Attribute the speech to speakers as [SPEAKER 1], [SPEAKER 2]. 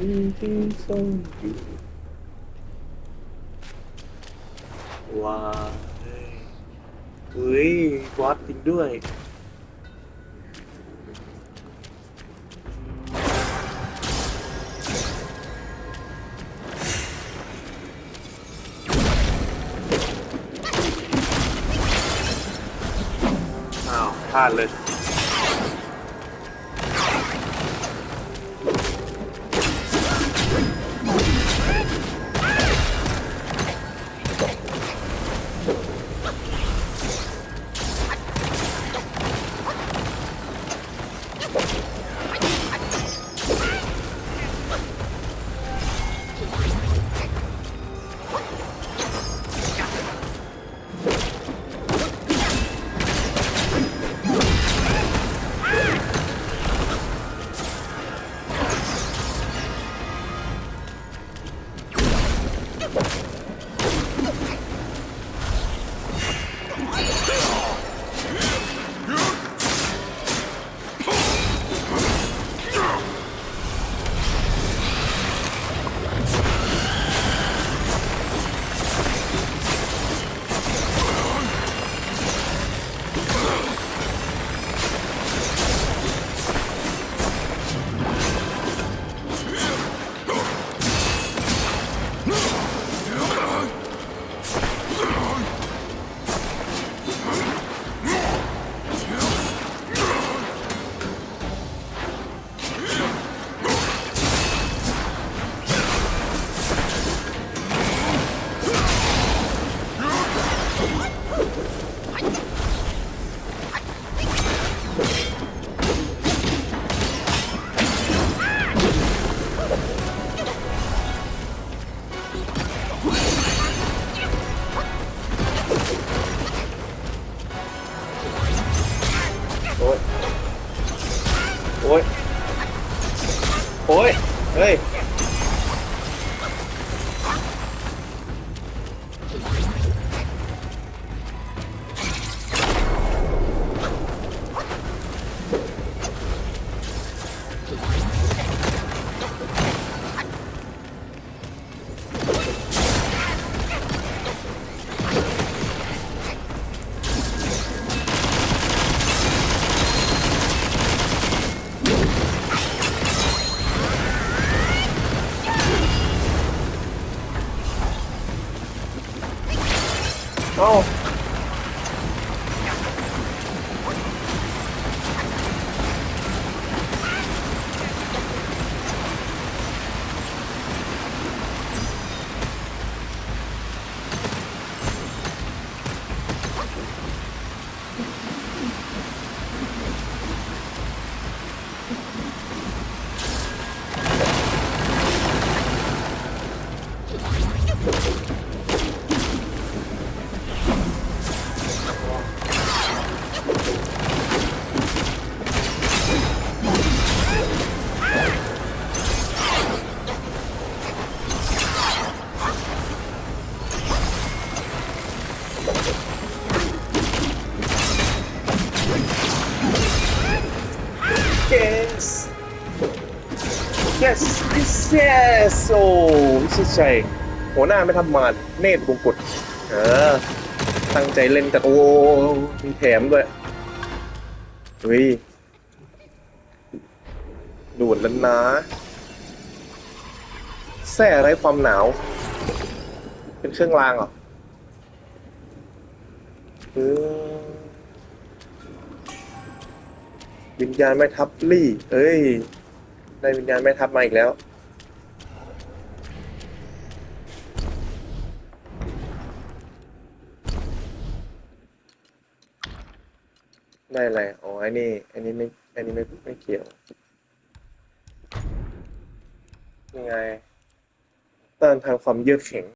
[SPEAKER 1] ที่ที่ซ่อยู่ว้าเฮ้ยวัดจริงด้วยอ้าวพลาดเลย โอ้ย โอ้ย โอ้ย เฮ้ย เ yes yes yes yes โอ้วิชิตชัยหัวหน้าไม่ทำมานเนตรบงกุฎเออ ตั้งใจเล่นแต่โอ้มีแถมด้วยเฮ้ยดูดแล้วนะแส่ไร้ความหนาว เป็นเครื่องรางเหรอ ออวิญญาณแม่ทับลี่ เอ้ย ได้วิญญาณแม่ทับมาอีกแล้ว ได้อะไร อ๋อ อันนี้ อันนี้ไม่ อันนี้ไม่ไม่เกี่ยว ยังไง ต้านทานความเยือกแข็ง